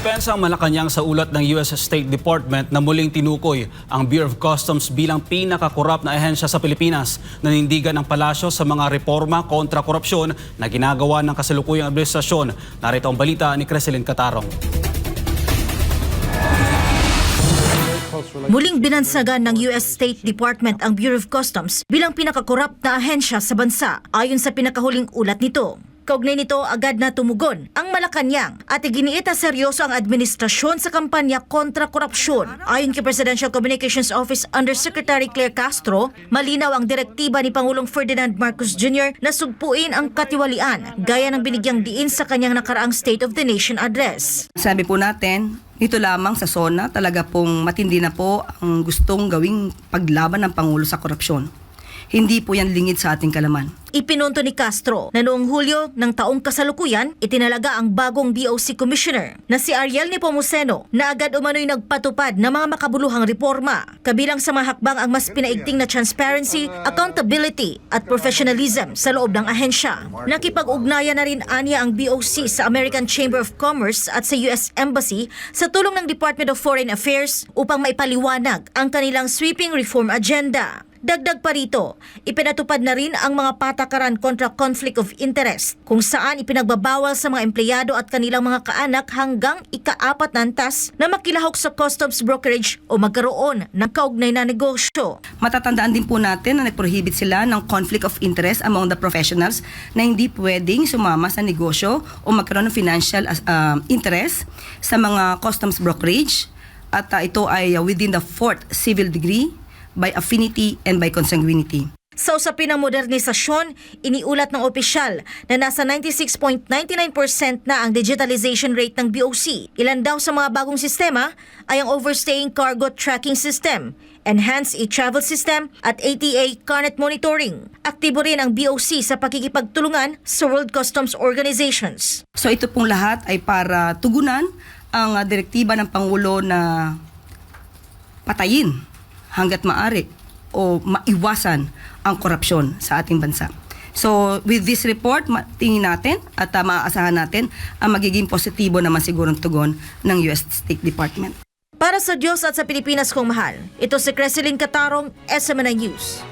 Kumpensa ang Malacanang sa ulat ng US State Department na muling tinukoy ang Bureau of Customs bilang pinakakorap na ahensya sa Pilipinas. Nanindigan ng palasyo sa mga reforma kontra korupsyon na ginagawa ng kasalukuyang administrasyon. Narito ang balita ni Creselin Catarong. Muling binansagan ng US State Department ang Bureau of Customs bilang pinakakorap na ahensya sa bansa ayon sa pinakahuling ulat nito. Kaugnay nito, agad na tumugon ang Malacanang at iginiit na seryoso ang administrasyon sa kampanya kontra korupsyon. Ayon kay Presidential Communications Office Undersecretary Claire Castro, malinaw ang direktiba ni Pangulong Ferdinand Marcos Jr. na sugpuin ang katiwalian gaya ng binigyang diin sa kanyang nakaraang State of the Nation address. Sabi po natin, dito lamang sa SONA talaga pong matindi na po ang gustong gawing paglaban ng Pangulo sa korupsyon. Hindi po yan lingid sa ating kalaman. Ipinunto ni Castro na noong Hulyo ng taong kasalukuyan, itinalaga ang bagong BOC Commissioner na si Ariel Nepomuceno na agad umano'y nagpatupad ng mga makabuluhang reforma. Kabilang sa mga hakbang ang mas pinaigting na transparency, accountability at professionalism sa loob ng ahensya. Nakipag-ugnayan na rin anya ang BOC sa American Chamber of Commerce at sa US Embassy sa tulong ng Department of Foreign Affairs upang maipaliwanag ang kanilang sweeping reform agenda. Dagdag pa rito, ipinatupad na rin ang mga patakaran kontra conflict of interest kung saan ipinagbabawal sa mga empleyado at kanilang mga kaanak hanggang ikaapat na antas na makilahok sa customs brokerage o magkaroon ng kaugnay na negosyo. Matatandaan din po natin na nag-prohibit sila ng conflict of interest among the professionals na hindi pwedeng sumama sa negosyo o magkaroon ng financial uh, interest sa mga customs brokerage at uh, ito ay uh, within the fourth civil degree by affinity and by consanguinity. Sa usapin ng modernisasyon, iniulat ng opisyal na nasa 96.99% na ang digitalization rate ng BOC. Ilan daw sa mga bagong sistema ay ang overstaying cargo tracking system, enhanced e-travel system at ATA carnet monitoring. Aktibo rin ang BOC sa pakikipagtulungan sa World Customs Organizations. So ito pong lahat ay para tugunan ang uh, direktiba ng Pangulo na patayin hanggat maari o maiwasan ang korupsyon sa ating bansa. So with this report, tingin natin at uh, maaasahan natin ang magiging positibo naman sigurong tugon ng US State Department. Para sa Diyos at sa Pilipinas kong mahal, ito si Creseline Catarong, SMNI News.